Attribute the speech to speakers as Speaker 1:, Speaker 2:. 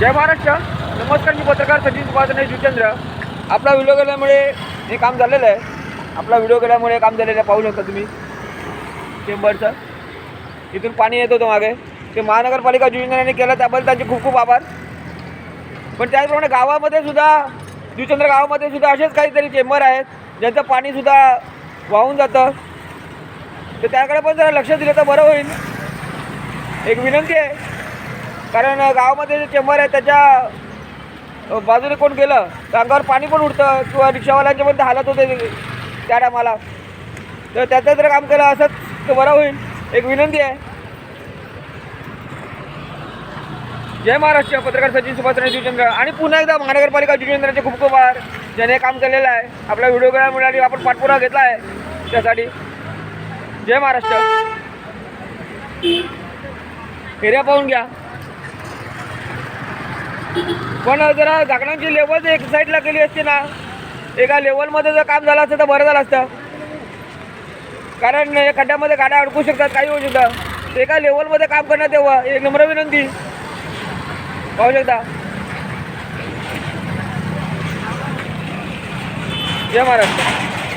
Speaker 1: जय महाराष्ट्र. नमस्कार मी पत्रकार सचिन उपासने जुचंद्र आपला व्हिडिओ केल्यामुळे हे काम झालेलं आहे. आपला व्हिडिओ केल्यामुळे काम झालेलं आहे पाहू शकता तुम्ही. चेंबरचं. इथून पाणी येत होतं मागे. ते महानगरपालिका जुचंद्राने केलं त्याबद्दल त्यांचे खूप खूप आभार. पण त्याचप्रमाणे गावामध्ये सुद्धा जुचंद्र गावामध्ये सुद्धा असेच काहीतरी चेंबर आहेत ज्यांचं पाणीसुद्धा वाहून जातं. तर त्याकडे पण जरा लक्ष दिलं तर बरं होईल. एक विनंती आहे कारण गावामध्ये जे चेंबर आहे त्याच्या बाजूने कोण गेलं तर अंगावर पाणी पण उडतं किंवा रिक्षावाल्यांच्या पण हालत होते त्या टायमाला. तर त्याचं जर काम केलं असंच तर बरं होईल. एक विनंती आहे. जय महाराष्ट्र. पत्रकार सचिन सुभाष जुचंद्र आणि पुन्हा एकदा महानगरपालिका जुचंद्राचे खूप खूप आभार. ज्याने काम केलेलं आहे. आपला व्हिडिओग्राम मिळाली आपण पाठपुरा घेतला आहे. त्यासाठी जय महाराष्ट्र. एरिया पाहून घ्या. पण जरा झाकणांची लेवल एक साईडला केली असते ना एका लेवलमध्ये जर काम झालं असतं तर बरं झालं असतं. कारण खड्ड्यामध्ये गाड्या अडकू शकतात काही होऊ शकतं. एका लेवलमध्ये काम करण्यात यावं एक नम्र विनंती. पाहू शकता. जय महाराष्ट्र.